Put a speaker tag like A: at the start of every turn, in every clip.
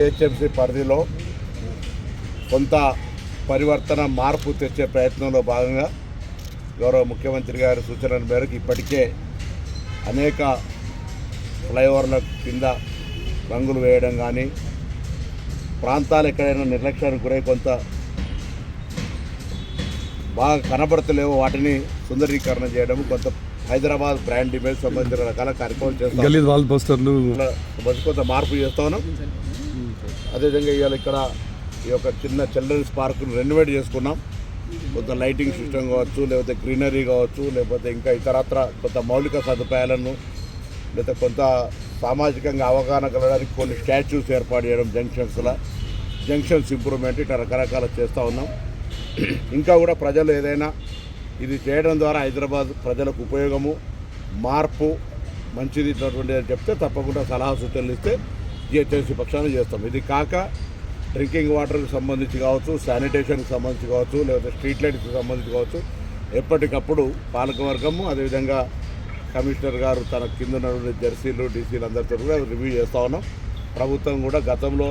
A: HMC పరిధిలో కొంత పరివర్తన మార్పు తెచ్చే ప్రయత్నంలో భాగంగా గౌరవ ముఖ్యమంత్రి గారి సూచనల మేరకు ఇప్పటికే అనేక ఫ్లైఓవర్ల కింద రంగులు వేయడం కానీ ప్రాంతాలు ఎక్కడైనా నిర్లక్ష్యానికి గురై కొంత బాగా కనబడతలేవో వాటిని సుందరీకరణ చేయడం కొంత హైదరాబాద్ బ్రాండ్ ఇమేజ్ సంబంధించిన రకాల కార్యక్రమాలు చేస్తాం. కొంత మార్పు చేస్తా ఉన్నాం. అదేవిధంగా ఇవాళ ఇక్కడ ఈ యొక్క చిన్న చిల్డ్రన్స్ పార్కును రెనోవేట్ చేసుకున్నాం. కొంత లైటింగ్ సిస్టమ్ కావచ్చు లేకపోతే గ్రీనరీ కావచ్చు లేకపోతే ఇంకా ఇతరత్ర కొంత మౌలిక సదుపాయాలను లేకపోతే కొంత సామాజికంగా అవగాహన కలగడానికి కొన్ని స్టాచ్యూస్ ఏర్పాటు చేయడం జంక్షన్స్లో జంక్షన్స్ ఇంప్రూవ్మెంట్ ఇట్లా రకరకాల చేస్తూ ఉన్నాం. ఇంకా కూడా ప్రజలు ఏదైనా ఇది చేయడం ద్వారా హైదరాబాద్ ప్రజలకు ఉపయోగము మార్పు మంచిది ఇటువంటి చెప్తే తప్పకుండా సలహా సూచనలు ఇస్తే జిహెచ్ఎంసీ పక్షాన చేస్తాం. ఇది కాక డ్రింకింగ్ వాటర్కి సంబంధించి కావచ్చు శానిటేషన్కి సంబంధించి కావచ్చు లేకపోతే స్ట్రీట్ లైట్కి సంబంధించి కావచ్చు ఎప్పటికప్పుడు పాలకవర్గము అదేవిధంగా కమిషనర్ గారు తన కింద ఉన్నటువంటి జెర్సీలు డీసీలు అందరితో కూడా రివ్యూ చేస్తూ ఉన్నాం. ప్రభుత్వం కూడా గతంలో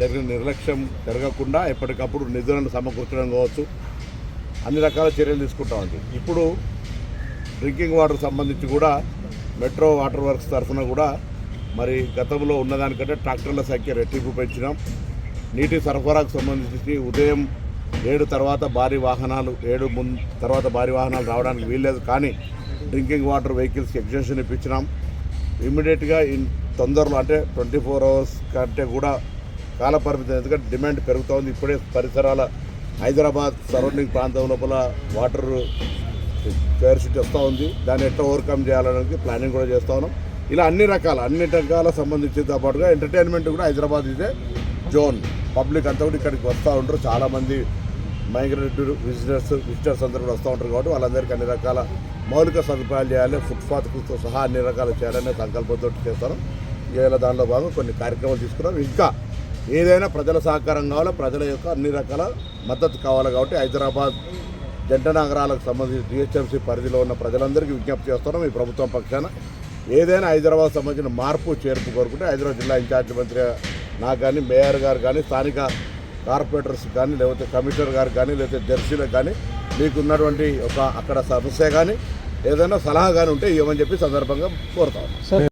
A: జరిగిన నిర్లక్ష్యం జరగకుండా ఎప్పటికప్పుడు నిధులను సమకూర్చడం కావచ్చు అన్ని రకాల చర్యలు తీసుకుంటా ఉంది. ఇప్పుడు డ్రింకింగ్ వాటర్ సంబంధించి కూడా మెట్రో వాటర్ వర్క్స్ తరఫున కూడా మరి గతంలో ఉన్నదానికంటే ట్రాక్టర్ల సంఖ్య రెట్టింపు పెంచినాం. నీటి సరఫరాకు సంబంధించి ఉదయం ఏడు తర్వాత భారీ వాహనాలు ఏడు ముందు తర్వాత భారీ వాహనాలు రావడానికి వీల్లేదు. కానీ డ్రింకింగ్ వాటర్ వెహికల్స్కి ఎగ్జెషన్ ఇప్పించినాం. ఇమ్మీడియట్గా ఇన్ తొందరలో అంటే ట్వంటీ ఫోర్ అవర్స్ కంటే కూడా కాల పరిమితి ఎందుకంటే డిమాండ్ పెరుగుతుంది. ఇప్పుడే పరిసరాల హైదరాబాద్ సరౌండింగ్ ప్రాంతం లోపల వాటర్ స్క్వేర్షిట్ వస్తూ ఉంది దాన్ని ఎట్లా ఓవర్కమ్ చేయాలనేది ప్లానింగ్ కూడా చేస్తూ ఉన్నాం. ఇలా అన్ని రకాల అన్ని రకాల సంబంధించితో పాటుగా ఎంటర్టైన్మెంట్ కూడా హైదరాబాద్ ఇదే జోన్. పబ్లిక్ అంతా కూడా ఇక్కడికి వస్తూ ఉంటారు. చాలామంది మైగ్రేట్ విజిటర్స్ విజిటర్స్ అందరూ కూడా వస్తూ ఉంటారు కాబట్టి వాళ్ళందరికీ అన్ని రకాల మౌలిక సదుపాయాలు చేయాలి. ఫుట్పాత్తో సహా అన్ని రకాలు చేయాలనే సంకల్పంతో చేస్తాను ఇవాళ దానిలో భాగంగా కొన్ని కార్యక్రమాలు తీసుకున్నాం ఇంకా ఏదైనా ప్రజల సహకారం కావాలి ప్రజల యొక్క అన్ని రకాల మద్దతు కావాలి కాబట్టి హైదరాబాద్ జంట నగరాలకు సంబంధించి జిహెచ్ఎంసీ పరిధిలో ఉన్న ప్రజలందరికీ విజ్ఞప్తి చేస్తున్నాం. ఈ ప్రభుత్వం పక్షాన ఏదైనా హైదరాబాద్ సంబంధించిన మార్పు చేర్పు కోరుకుంటే హైదరాబాద్ జిల్లా ఇన్ఛార్జ్ మంత్రి నాకు కానీ మేయర్ గారు కానీ స్థానిక కార్పొరేటర్స్ కానీ లేకపోతే కమిషనర్ గారు కానీ లేకపోతే జెర్సీలకు కానీ మీకు ఉన్నటువంటి ఒక అక్కడ సమస్య కానీ ఏదైనా సలహా కానీ ఉంటే ఇవ్వమని చెప్పి సందర్భంగా కోరుతా ఉన్నాం.